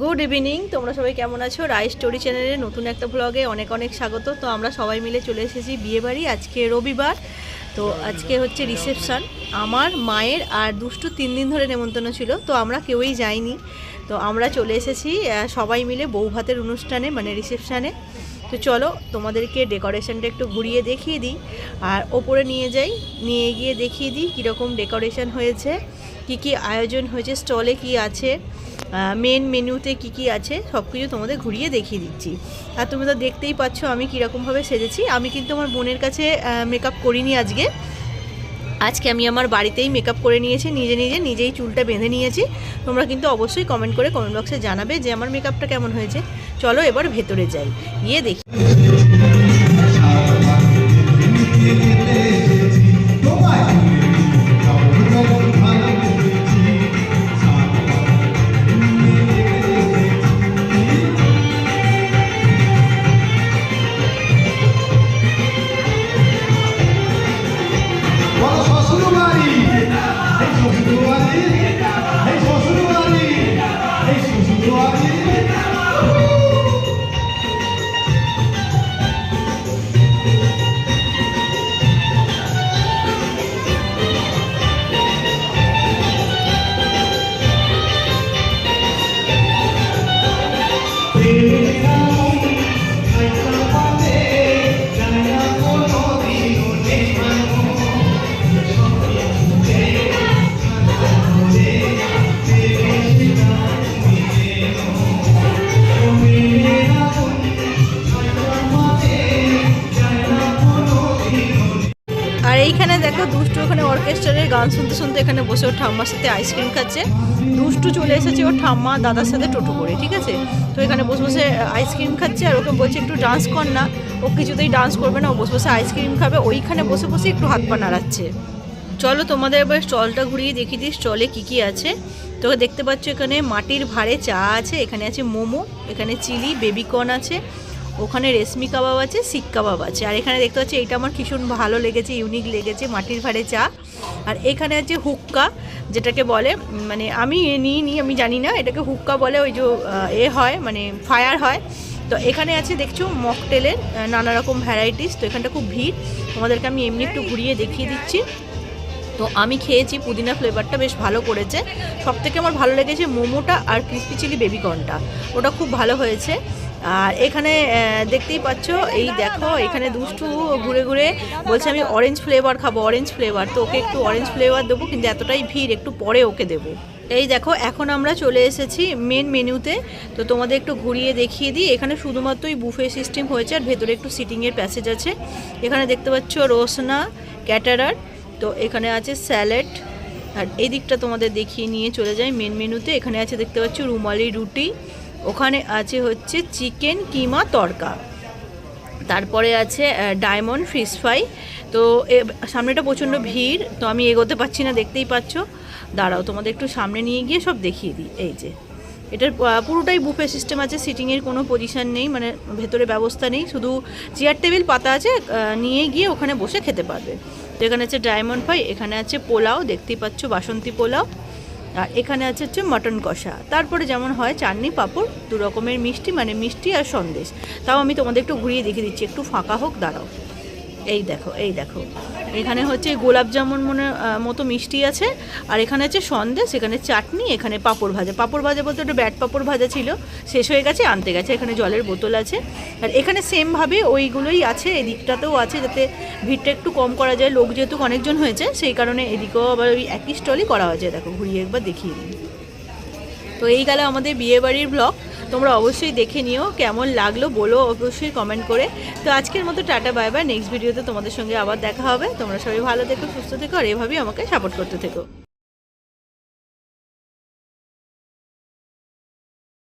Good evening তোমরা সবাই কেমন আছো? রাই স্টোরি চ্যানেলে নতুন একটা ব্লগে অনেক অনেক স্বাগত। তো আমরা সবাই মিলে চলে এসেছি বিয়েবাড়ি আজকে রবিবার, তো আজকে হচ্ছে রিসেপশান আমার, মায়ের আর দুষ্টু তিন দিন ধরে নেমন্তন্ন ছিল, তো আমরা কেউই যাইনি। তো আমরা চলে এসেছি সবাই মিলে বউ ভাতের অনুষ্ঠানে মানে রিসেপশানে তো চলো, তোমাদেরকে ডেকোরেশনটা একটু ঘুরিয়ে দেখিয়ে দিই। আর ওপরে নিয়ে যাই, নিয়ে গিয়ে দেখিয়ে দিই কীরকম ডেকোরেশন হয়েছে, কি কি আয়োজন হয়েছে স্টলে কি আছে। মেন মেনুতে কি কি আছে সব কিছু তোমাদের ঘুরিয়ে দেখিয়ে দিচ্ছি। আর তুমি তো দেখতেই পাচ্ছ আমি কীরকমভাবে সেজেছি। আমি কিন্তু আমার বোনের কাছে মেকআপ করিনি আজকে। আজকে আমি আমার বাড়িতেই মেকআপ করে নিয়েছি, নিজে নিজে নিজেই চুলটা বেঁধে নিয়েছি। তোমরা কিন্তু অবশ্যই কমেন্ট করে কমেন্ট বক্সে জানাবে যে আমার মেকআপটা কেমন হয়েছে। চলো এবার ভেতরে যাই, গিয়ে দেখি। এইখানে দেখো দুষ্টু ওখানে অর্কেস্ট্রারের গান শুনতে শুনতে এখানে বসে ওর ঠাম্মার সাথে আইসক্রিম খাচ্ছে। দুষ্টু চলে এসেছে ওর ঠাম্মা দাদার সাথে টোটো করে, ঠিক আছে? তো এখানে বসে বসে আইসক্রিম খাচ্ছে আর ওকে বলছে একটু ডান্স কর না, ও কিছুতেই ডান্স করবে না, ও বসে বসে আইসক্রিম খাবে, ওইখানে বসে বসে একটু হাত পা নাড়াচ্ছে। চলো তোমাদের এবার স্টলটা ঘুরিয়ে দেখিয়ে দিই, স্টলে কী কী আছে। তো দেখতে পাচ্ছ এখানে মাটির ভাড়ে চা আছে, এখানে আছে মোমো, এখানে চিলি, বেবিকর্ন আছে ওখানে রেশমি কাবাব আছে শিক কাবাব আছে। আর এখানে দেখতে পাচ্ছি এইটা আমার ভীষণ ভালো লেগেছে ইউনিক লেগেছে মাটির ভাড়ে চা। আর এখানে আছে হুক্কা, যেটাকে বলে মানে আমি এ নিই নি, আমি জানি না, এটাকে হুক্কা বলে ওই যে এ হয় মানে ফায়ার হয়। তো এখানে আছে, দেখছ মকটেলের নানা রকম ভ্যারাইটিস তো এখানটা খুব ভিড়। তোমাদেরকে আমি এমনি একটু ঘুরিয়ে দেখিয়ে দিচ্ছি। তো আমি খেয়েছি, পুদিনা ফ্লেভারটা বেশ ভালো করেছে। সব থেকে আমার ভালো লেগেছে মোমোটা আর ক্রিসপি চিলি বেবিকর্নটা ওটা খুব ভালো হয়েছে। আর এখানে দেখতেই পাচ্ছ, এই দেখো, এখানে দুষ্টু ঘুরে ঘুরে বলছে, আমি অরেঞ্জ ফ্লেভার খাব অরেঞ্জ ফ্লেভার তো ওকে একটু অরেঞ্জ ফ্লেভার দেবো, কিন্তু এতটাই ভিড়, একটু পরে ওকে দেবো। এই দেখো, এখন আমরা চলে এসেছি মেন মেনুতে তো তোমাদের একটু ঘুরিয়ে দেখিয়ে দিই। এখানে শুধুমাত্রই বুফে সিস্টেম হয়েছে, আর ভেতরে একটু সিটিংয়ের প্যাসেজ আছে। এখানে দেখতে পাচ্ছ, রোসনা ক্যাটারার তো এখানে আছে স্যালাড আর এই দিকটা তোমাদের দেখিয়ে নিয়ে চলে যাই মেন মেনুতে এখানে আছে, দেখতে পাচ্ছ, রুমালি রুটি। ওখানে আছে হচ্ছে চিকেন কিমা তরকা। তারপরে আছে ডায়মন্ড ফিশ ফ্রাই। তো সামনেটা প্রচণ্ড ভিড়, তো আমি এগোতে পারছি না, দেখতেই পাচ্ছ। দাঁড়াও, তোমাদের একটু সামনে নিয়ে গিয়ে সব দেখিয়ে দিই, এই যে। এটার পুরোটাই বুফে সিস্টেম আছে সিটিংয়ের কোনো পজিশন নেই মানে ভেতরে ব্যবস্থা নেই। শুধু চেয়ার টেবিল পাতা আছে নিয়ে গিয়ে ওখানে বসে খেতে পারবে। তো এখানে আছে ডায়মন্ড ফ্রাই, এখানে আছে পোলাও, দেখতেই পাচ্ছ, বাসন্তী পোলাও। আর এখানে আছে হচ্ছে মটন কষা। তারপরে যেমন হয় চাটনি, পাঁপড়, দু রকমের মিষ্টি মানে মিষ্টি আর সন্দেশ। তাও আমি তোমাদের একটু ঘুরিয়ে দেখিয়ে দিচ্ছি। একটু ফাঁকা হোক, দাঁড়াও। এই দেখো এই দেখো। এখানে হচ্ছে গোলাপ জামুন মনে মতো মিষ্টি আছে। আর এখানে আছে সন্দেশ, এখানে চাটনি, এখানে পাঁপড় ভাজা। পাঁপড় ভাজা বলতে ওটা ব্যাট পাঁপড় ভাজা ছিল, শেষ হয়ে গেছে, আনতে গেছে। এখানে জলের বোতল আছে। আর এখানে সেমভাবে ওইগুলোই আছে এই দিকটাতেও আছে, যাতে ভিড়টা একটু কম করা যায়। লোক যেহেতু অনেকজন হয়েছে, সেই কারণে এদিকেও আবার ওই একই স্টলই করা হয়েছে। দেখো, ঘুরিয়ে একবার দেখিয়ে দিই। তো এই গেল আমাদের বিয়েবাড়ির ব্লগ তোমরা অবশ্যই দেখে নিও কেমন লাগল, বলো অবশ্যই কমেন্ট করে। তো আজকের মতো টাটা বাই বাই নেক্সট ভিডিওতে তোমাদের সঙ্গে আবার দেখা হবে। তোমরা সবাই ভালো থেকো, সুস্থ থেকো, আর এভাবেই আমাকে সাপোর্ট করতে থেকো।